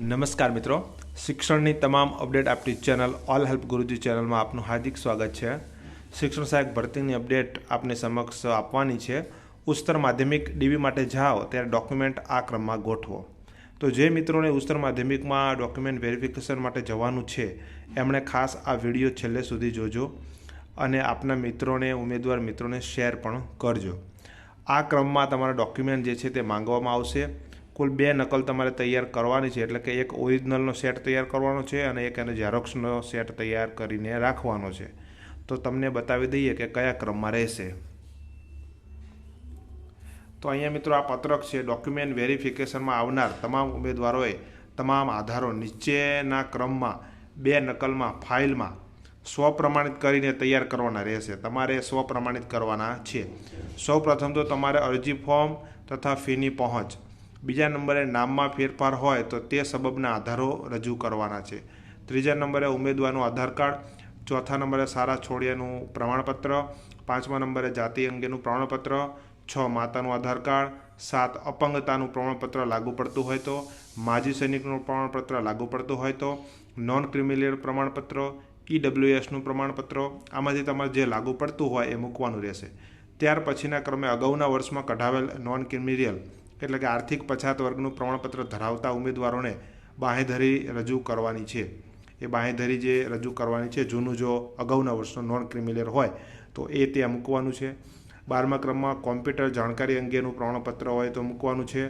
નમસ્કાર મિત્રો. શિક્ષણની તમામ અપડેટ આપણી ચેનલ ઓલ હેલ્પ ગુરુજી ચેનલમાં આપનું હાર્દિક સ્વાગત છે. શિક્ષણ સહાયક ભરતીની અપડેટ આપની સમક્ષ આપવાની છે. ઉચ્ચતર માધ્યમિક ડીવી માટે જાઓ, ત્યારે ડોક્યુમેન્ટ આ ક્રમમાં ગોઠવો. તો જે મિત્રોને ઉચ્ચતર માધ્યમિકમાં ડોક્યુમેન્ટ વેરિફિકેશન માટે જવાનું છે, એમણે ખાસ આ વીડિયો છેલ્લે સુધી જોજો અને આપના મિત્રોને, ઉમેદવાર મિત્રોને શેર પણ કરજો. આ ક્રમમાં તમારા ડોક્યુમેન્ટ જે છે તે માંગવામાં આવશે. કુલ બે નકલ તમારે તૈયાર કરવાની છે. એટલે કે એક ઓરિજિનલનો સેટ તૈયાર કરવાનો છે અને એક એને ઝેરોક્સનો સેટ તૈયાર કરીને રાખવાનો છે. તો તમને બતાવી દઈએ કે કયા ક્રમમાં રહેશે. તો અહીંયા મિત્રો આ પત્રક છે. ડોક્યુમેન્ટ વેરિફિકેશનમાં આવનાર તમામ ઉમેદવારોએ તમામ આધારો નીચેના ક્રમમાં બે નકલમાં, ફાઇલમાં સ્વપ્રમાણિત કરીને તૈયાર કરવાના રહેશે. તમારે સ્વપ્રમાણિત કરવાના છે. સૌપ્રથમ તો તમારે અરજી ફોર્મ તથા ફીની પહોંચ. બીજા નંબરે નામમાં ફેરફાર હોય તો તે સબબના આધારો રજૂ કરવાના છે. ત્રીજા નંબરે ઉમેદવારનું આધાર કાર્ડ, ચોથા નંબરે સારા છોડિયાનું પ્રમાણપત્ર, પાંચમા નંબરે જાતિ અંગેનું પ્રમાણપત્ર, છ માતાનું આધાર કાર્ડ, સાત અપંગતાનું પ્રમાણપત્ર લાગુ પડતું હોય તો, માજી સૈનિકનું પ્રમાણપત્ર લાગુ પડતું હોય તો, નોન ક્રિમિલિયર પ્રમાણપત્ર ઈડબ્લ્યુએસનું પ્રમાણપત્ર, આમાંથી તમારે જે લાગુ પડતું હોય એ મૂકવાનું રહેશે. ત્યાર પછીના ક્રમે અગાઉના વર્ષમાં કઢાવેલ નોન ક્રિમિલિયર એટલે કે આર્થિક પછાત વર્ગનું પ્રમાણપત્ર ધરાવતા ઉમેદવારોને બાંહેધરી રજૂ કરવાની છે. એ બાંહેધરી જે રજૂ કરવાની છે, જૂનું જો અગાઉના વર્ષનો નોન ક્રિમિલિયર હોય, તો એ ત્યાં મૂકવાનું છે. બારમા ક્રમમાં કોમ્પ્યુટર જાણકારી અંગેનું પ્રમાણપત્ર હોય તો મૂકવાનું છે.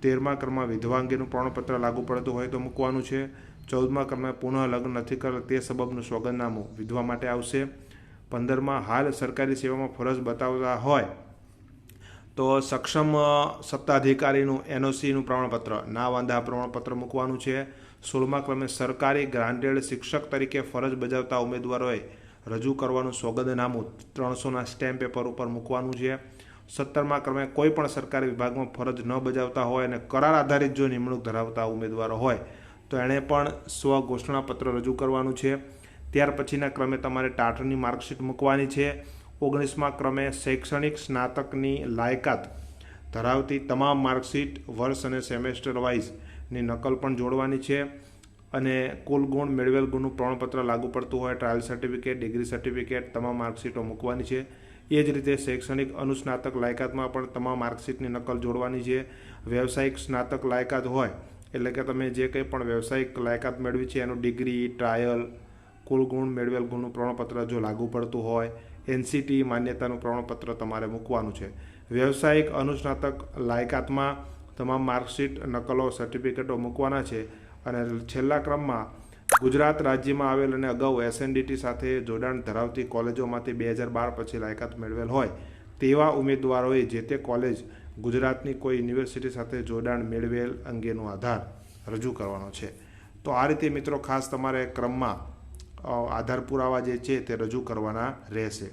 તેરમા ક્રમમાં વિધવા અંગેનું પ્રમાણપત્ર લાગુ પડતું હોય તો મૂકવાનું છે. ચૌદમા ક્રમે પુનઃ લગ્ન નથી કરેલ તે સબબનું સોગંદનામું વિધવા માટે આવશે. પંદરમાં, હાલ સરકારી સેવામાં ફરજ બતાવતા હોય તો સક્ષમ સત્તાધિકારીનું, એનઓસીનું પ્રમાણપત્ર. ના વાંધા પ્રમાણપત્ર મૂકવાનું છે. સોળમા ક્રમે સરકારી ગ્રાન્ટેડ શિક્ષક તરીકે ફરજ બજાવતા ઉમેદવારોએ રજૂ કરવાનું સોગંદનામું ત્રણસોના સ્ટેમ્પ પેપર ઉપર મૂકવાનું છે. સત્તરમા ક્રમે કોઈ પણ સરકારી વિભાગમાં ફરજ ન બજાવતા હોય અને કરાર આધારિત જો નિમણૂક ધરાવતા ઉમેદવારો હોય, તો એણે પણ સ્વ ઘોષણાપત્ર રજૂ કરવાનું છે. ત્યાર પછીના ક્રમે તમારે ટાટની માર્કશીટ મૂકવાની છે. ઓગણીસમા ક્રમે શૈક્ષણિક સ્નાતકની લાયકાત ધરાવતી તમામ માર્કશીટ વર્ષ અને સેમેસ્ટર વાઇઝની નકલ પણ જોડવાની છે અને કુલ ગુણ મેળવેલ ગુણનું પ્રમાણપત્ર લાગુ પડતું હોય ટ્રાયલ સર્ટિફિકેટ ડિગ્રી સર્ટિફિકેટ તમામ માર્કશીટો મૂકવાની છે. એ જ રીતે શૈક્ષણિક અનુસ્નાતક લાયકાતમાં પણ તમામ માર્કશીટની નકલ જોડવાની છે. વ્યવસાયિક સ્નાતક લાયકાત હોય એટલે કે તમે જે કંઈ પણ વ્યવસાયિક લાયકાત મેળવી છે એનું ડિગ્રી ટ્રાયલ કુલ ગુણ મેળવેલ ગુણનું પ્રમાણપત્ર જો લાગુ પડતું હોય એનસીટી માન્યતાનું પ્રમાણપત્ર તમારે મૂકવાનું છે. વ્યવસાયિક અનુસ્નાતક લાયકાતમાં તમામ માર્કશીટ, નકલો, સર્ટિફિકેટો મૂકવાના છે અને છેલ્લા ક્રમમાં ગુજરાત રાજ્યમાં આવેલ અને અગાઉ એસએનડીટી સાથે જોડાણ ધરાવતી કોલેજોમાંથી બે હજાર બાર પછી લાયકાત મેળવેલ હોય તેવા ઉમેદવારોએ જે તે કોલેજ ગુજરાતની કોઈ યુનિવર્સિટી સાથે જોડાણ મેળવેલ અંગેનો આધાર રજૂ કરવાનો છે. તો આ રીતે મિત્રો ખાસ તમારે ક્રમમાં આધાર પુરાવા જે છે તે રજૂ કરવાના રહેશે.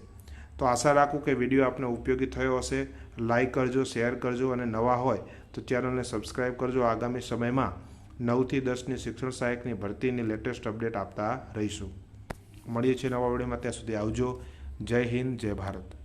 તો આશા રાખું કે વીડિયો આપને ઉપયોગી થયો હશે. લાઈક કરજો, શેર કરજો અને નવા હોય તો ચેનલને સબસ્ક્રાઈબ કરજો. આગામી સમયમાં નવથી દસની શિક્ષણ સહાયકની ભરતીની લેટેસ્ટ અપડેટ આપતા રહીશું. મળીએ છીએ નવા વિડીયોમાં. ત્યાં સુધી આવજો. જય હિન્દ, જય ભારત.